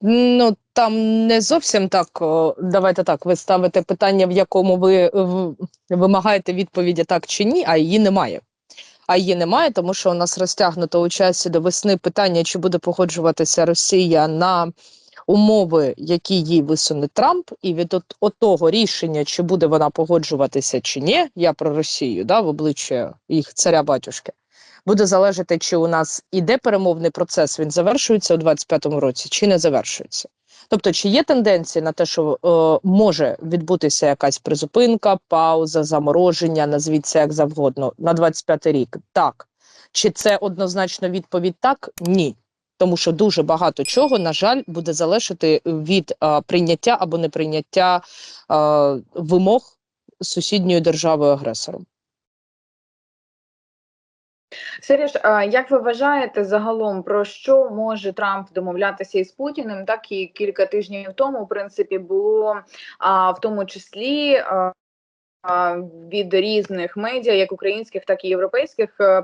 Ну там не зовсім так. Давайте так. Ви ставите питання, в якому ви вимагаєте відповіді так чи ні, а її немає. А її немає, тому що у нас розтягнуто у часі до весни питання, чи буде погоджуватися Росія на умови, які їй висуне Трамп, і від от, от того рішення, чи буде вона погоджуватися чи ні, я про Росію, да, в обличчя їх царя батюшки, буде залежати, чи у нас іде перемовний процес, він завершується у 25-му році, чи не завершується. Тобто, чи є тенденції на те, що е, може відбутися якась призупинка, пауза, замороження, назвіть це як завгодно, на 25-й рік? Так. Чи це однозначно відповідь так? Ні. Тому що дуже багато чого, на жаль, буде залежати від е, прийняття або неприйняття е, вимог сусідньою державою агресором. Сереж, як ви вважаєте загалом про що може Трамп домовлятися із Путіним? Так і кілька тижнів тому, в принципі, було в тому числі. Від різних медіа, як українських, так і європейських, е,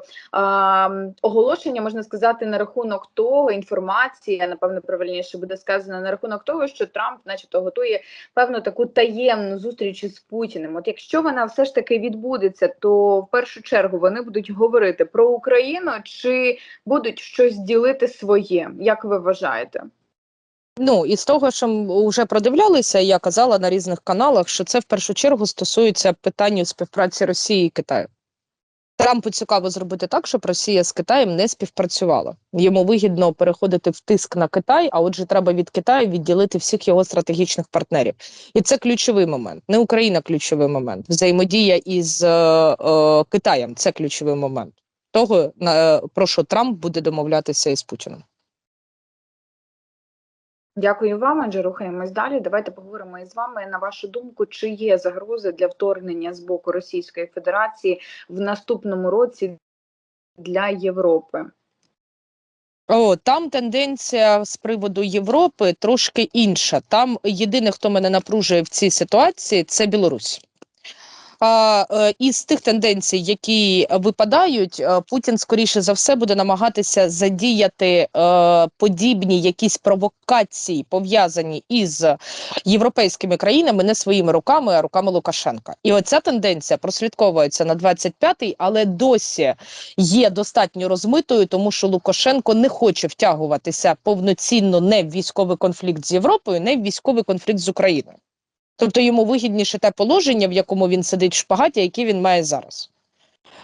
оголошення можна сказати на рахунок того, інформація, напевно, правильніше буде сказано на рахунок того, що Трамп, начебто, готує певну таку таємну зустріч із Путіним. От якщо вона все ж таки відбудеться, то в першу чергу вони будуть говорити про Україну чи будуть щось ділити своє? Як ви вважаєте? Ну і з того, що м- вже продивлялися, я казала на різних каналах, що це в першу чергу стосується питання співпраці Росії і Китаю. Трампу цікаво зробити так, щоб Росія з Китаєм не співпрацювала. Йому вигідно переходити в тиск на Китай, а отже, треба від Китаю відділити всіх його стратегічних партнерів. І це ключовий момент. Не Україна ключовий момент. Взаємодія із е, е, Китаєм це ключовий момент того, на, про що Трамп буде домовлятися із Путіним. Дякую вам, адже рухаємось далі. Давайте поговоримо із вами. На вашу думку, чи є загрози для вторгнення з боку Російської Федерації в наступному році для Європи? О, там тенденція з приводу Європи трошки інша. Там єдине, хто мене напружує в цій ситуації, це Білорусь. Е, із тих тенденцій, які випадають, е, Путін скоріше за все буде намагатися задіяти е, подібні якісь провокації, пов'язані із європейськими країнами, не своїми руками, а руками Лукашенка. І оця тенденція прослідковується на 25-й, але досі є достатньо розмитою, тому що Лукашенко не хоче втягуватися повноцінно не в військовий конфлікт з Європою, не в військовий конфлікт з Україною. Тобто йому вигідніше те положення, в якому він сидить в шпагаті, яке він має зараз.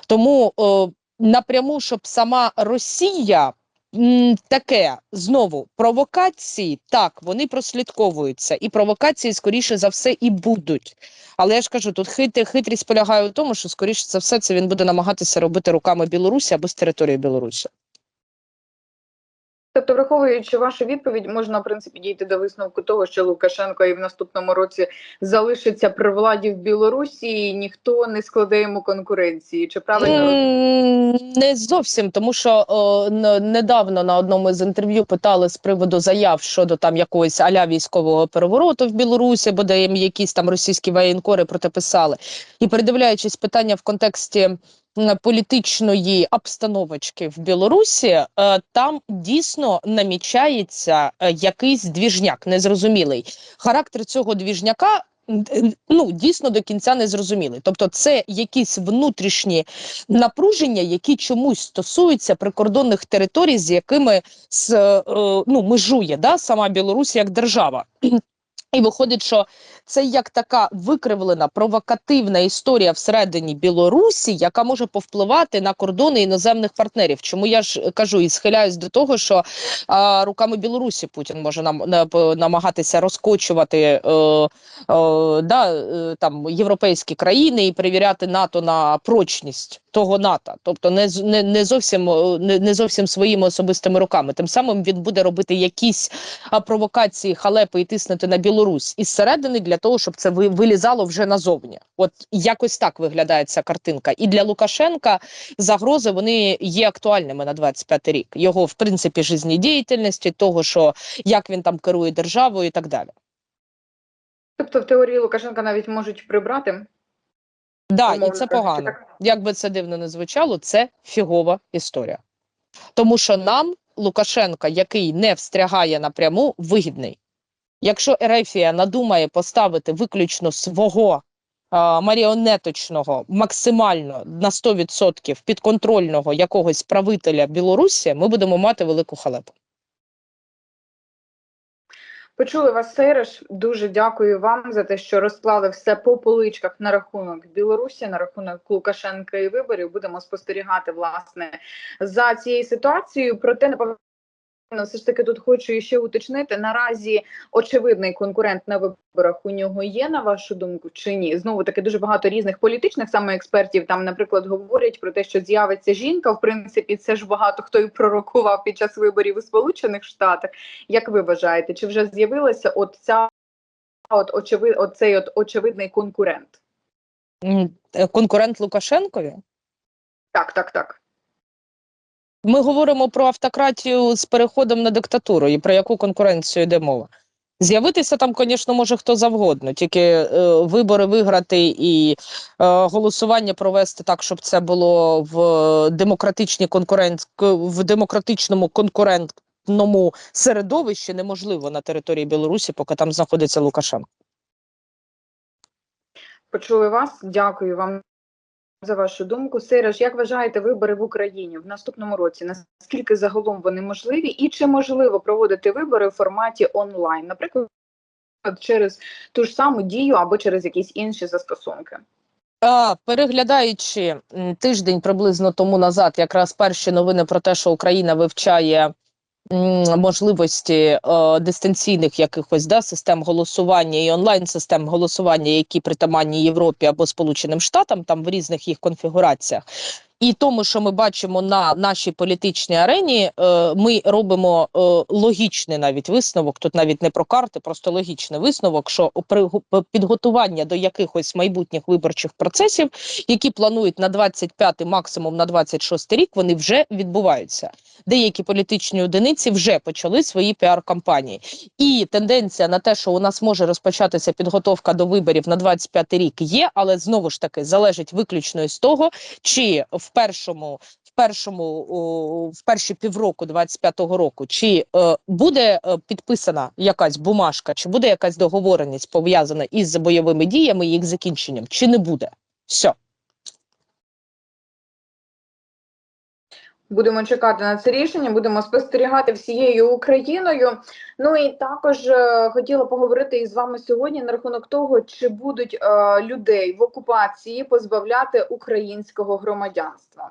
Тому о, напряму, щоб сама Росія м, таке знову провокації, так, вони прослідковуються, і провокації, скоріше за все, і будуть. Але я ж кажу, тут хит, хитрість полягає в тому, що скоріше за все це він буде намагатися робити руками Білорусі або з території Білорусі. Тобто, враховуючи вашу відповідь, можна в принципі дійти до висновку того, що Лукашенко і в наступному році залишиться при владі в Білорусі, і ніхто не складе йому конкуренції. Чи правильно М, Не зовсім, тому що о, недавно на одному з інтерв'ю питали з приводу заяв щодо там якогось аля військового перевороту в Білорусі, бо де їм якісь там російські воєнкори про те писали. І передивляючись питання в контексті політичної обстановочки в Білорусі, е, там дійсно намічається е, якийсь двіжняк, незрозумілий. Характер цього двіжняка. м, Ну, дійсно до кінця не зрозумілий. Тобто, це якісь внутрішні напруження, які чомусь стосуються прикордонних територій, з якими е, ну, межує да, сама Білорусь як держава. І виходить, що це як така викривлена провокативна історія всередині Білорусі, яка може повпливати на кордони іноземних партнерів. Чому я ж кажу і схиляюсь до того, що а, руками Білорусі Путін може нам намагатися розкочувати е, е, да, е, там європейські країни і перевіряти НАТО на прочність того НАТО, тобто не не, не зовсім е, не, не зовсім своїми особистими руками. Тим самим він буде робити якісь провокації, халепи і тиснути на Білорусь із середини для того, щоб це вилізало вже назовні. От якось так виглядає ця картинка. І для Лукашенка загрози вони є актуальними на 25 рік. Його в принципі жизнедіяльності, того, що як він там керує державою і так далі. тобто в теорії Лукашенка навіть можуть прибрати? Да, і це погано. Як би це дивно не звучало, це фігова історія. Тому що нам Лукашенка, який не встрягає напряму, вигідний. Якщо Ерефія надумає поставити виключно свого а, маріонеточного, максимально на 100% підконтрольного якогось правителя Білорусі, ми будемо мати велику халепу. Почули вас, Сейреш. Дуже дякую вам за те, що розклали все по поличках на рахунок Білорусі, на рахунок Лукашенка і виборів. Будемо спостерігати власне за цією ситуацією. Проте напевно, все ж таки тут хочу ще уточнити. Наразі очевидний конкурент на виборах у нього є, на вашу думку, чи ні? Знову таки дуже багато різних політичних саме експертів. Там, наприклад, говорять про те, що з'явиться жінка. В принципі, це ж багато хто і пророкував під час виборів у Сполучених Штатах. Як ви вважаєте, чи вже з'явилася от ця от очевид, оцей от очевидний конкурент? Е, Конкурент Лукашенкові? Так, так, так. Ми говоримо про автократію з переходом на диктатуру і про яку конкуренцію йде мова. З'явитися там, звісно, може хто завгодно, тільки е, вибори виграти і е, голосування провести так, щоб це було в демократичній конкуренц... к- в демократичному конкурентному середовищі неможливо на території Білорусі, поки там знаходиться Лукашенко. Почули вас. Дякую вам за вашу думку. Сейраж, як вважаєте вибори в Україні в наступному році? Наскільки загалом вони можливі, і чи можливо проводити вибори в форматі онлайн, наприклад, через ту ж саму дію або через якісь інші застосунки? Переглядаючи тиждень приблизно тому назад, якраз перші новини про те, що Україна вивчає можливості е, дистанційних якихось да, систем голосування і онлайн систем голосування, які притаманні Європі або Сполученим Штатам, там в різних їх конфігураціях. І тому, що ми бачимо на нашій політичній арені, е, ми робимо е, логічний навіть висновок. Тут навіть не про карти, просто логічний висновок, що при підготування до якихось майбутніх виборчих процесів, які планують на 25, максимум на 26 рік, вони вже відбуваються. Деякі політичні одиниці вже почали свої піар-кампанії. І тенденція на те, що у нас може розпочатися підготовка до виборів на 25 рік, є, але знову ж таки залежить виключно з того, чи в першому. В першому в перші півроку 25-го року, чи е, буде е, підписана якась бумажка, чи буде якась договореність пов'язана із бойовими діями і їх закінченням, чи не буде? Все. Будемо чекати на це рішення, будемо спостерігати всією Україною. Ну і також е, хотіла поговорити із вами сьогодні на рахунок того, чи будуть е, людей в окупації позбавляти українського громадянства.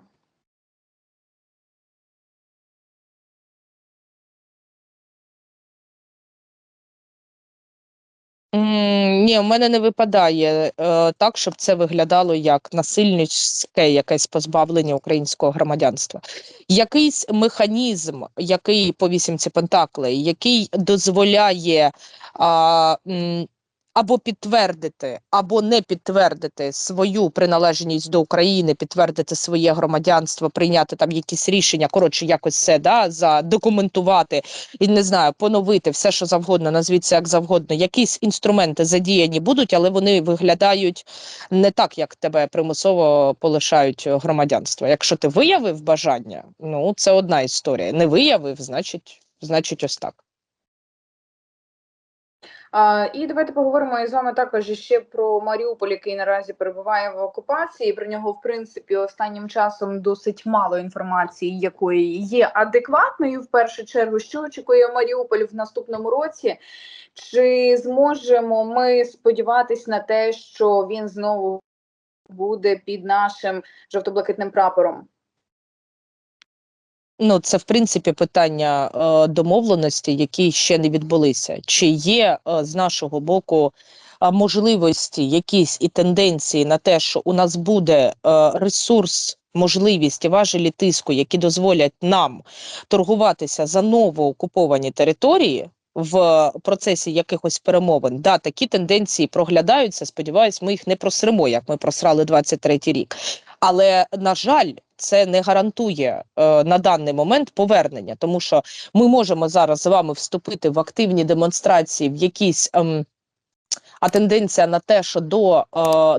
Ні, в мене не випадає е, так, щоб це виглядало як насильницьке якесь позбавлення українського громадянства. Якийсь механізм, який по вісімці Пентаклей, який дозволяє а, м, або підтвердити, або не підтвердити свою приналежність до України, підтвердити своє громадянство, прийняти там якісь рішення, коротше, якось це да, задокументувати і не знаю, поновити все, що завгодно, назвіть це як завгодно. Якісь інструменти задіяні будуть, але вони виглядають не так, як тебе примусово полишають громадянство. Якщо ти виявив бажання, ну це одна історія. Не виявив, значить, значить, ось так. І давайте поговоримо із вами також ще про Маріуполь, який наразі перебуває в окупації. Про нього, в принципі, останнім часом досить мало інформації, якої є адекватною. В першу чергу, що очікує Маріуполь в наступному році? Чи зможемо ми сподіватись на те, що він знову буде під нашим жовто-блакитним прапором? Ну, це в принципі питання е, домовленості, які ще не відбулися. Чи є е, з нашого боку е, можливості, якісь і тенденції на те, що у нас буде е, ресурс, можливість і важелі тиску, які дозволять нам торгуватися за новоокуповані території? В процесі якихось перемовин, да, такі тенденції проглядаються. Сподіваюсь, ми їх не просремо, як ми просрали 23-й рік. Але на жаль, це не гарантує е, на даний момент повернення, тому що ми можемо зараз з вами вступити в активні демонстрації в якісь. Е, а тенденція на те, що до е,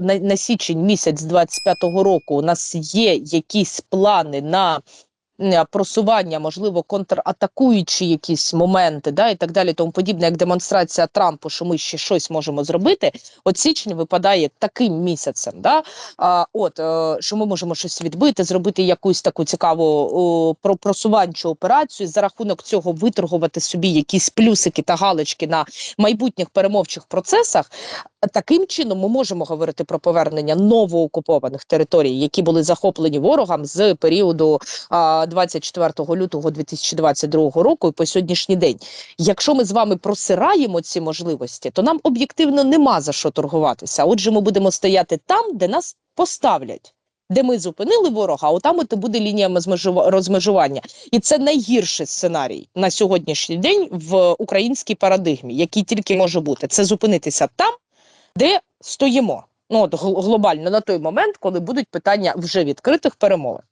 на, на січень місяць 25-го року у нас є якісь плани на просування, можливо, контратакуючі якісь моменти, да, і так далі, тому подібне, як демонстрація Трампу, що ми ще щось можемо зробити. От січень випадає таким місяцем, да, а, от е, що ми можемо щось відбити, зробити якусь таку цікаву про просуванчу операцію, за рахунок цього виторгувати собі якісь плюсики та галочки на майбутніх перемовчих процесах. Таким чином ми можемо говорити про повернення новоокупованих територій, які були захоплені ворогом з періоду а, 24 лютого 2022 року і по сьогоднішній день. Якщо ми з вами просираємо ці можливості, то нам об'єктивно нема за що торгуватися. Отже, ми будемо стояти там, де нас поставлять. Де ми зупинили ворога, а отам от буде лінія розмежування, і це найгірший сценарій на сьогоднішній день в українській парадигмі, який тільки може бути. Це зупинитися там, де стоїмо. Ну от гл- глобально на той момент, коли будуть питання вже відкритих перемовин.